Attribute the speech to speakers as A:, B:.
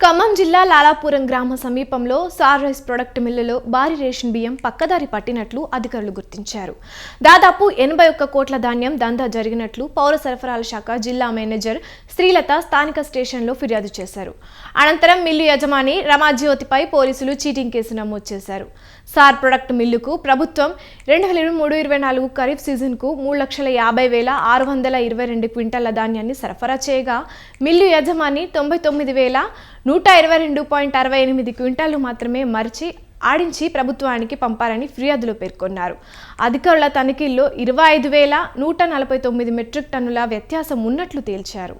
A: ఖమ్మం జిల్లా లాలాపురం గ్రామ సమీపంలో సార్ రైస్ ప్రొడక్ట్ మిల్లులో భారీ రేషన్ బియ్యం పక్కదారి పట్టినట్లు అధికారులు గుర్తించారు. దాదాపు ఎనభై ఒక్క కోట్ల ధాన్యం దందా జరిగినట్లు పౌర సరఫరాల శాఖ జిల్లా మేనేజర్ శ్రీలత స్థానిక స్టేషన్లో ఫిర్యాదు చేశారు. అనంతరం మిల్లు యజమాని రమాజ్యోతిపై పోలీసులు చీటింగ్ కేసు నమోదు చేశారు. సార్ ప్రొడక్ట్ మిల్లుకు ప్రభుత్వం రెండు వేల ఇరవై మూడు ఇరవై నాలుగు ఖరీఫ్ సీజన్కు మూడు లక్షల యాభై వేల ఆరు వందల ఇరవై రెండు క్వింటాల ధాన్యాన్ని సరఫరా చేయగా మిల్లు యజమాని తొంభై తొమ్మిది వేల నూట ఇరవై రెండు పాయింట్ అరవై ఎనిమిది క్వింటాలు మాత్రమే మరిచి ఆడించి ప్రభుత్వానికి పంపారని ఫిర్యాదులో పేర్కొన్నారు. అధికారుల తనిఖీల్లో ఇరవై ఐదు వేల నూట నలభై తొమ్మిది మెట్రిక్ టన్నుల వ్యత్యాసం ఉన్నట్లు తేల్చారు.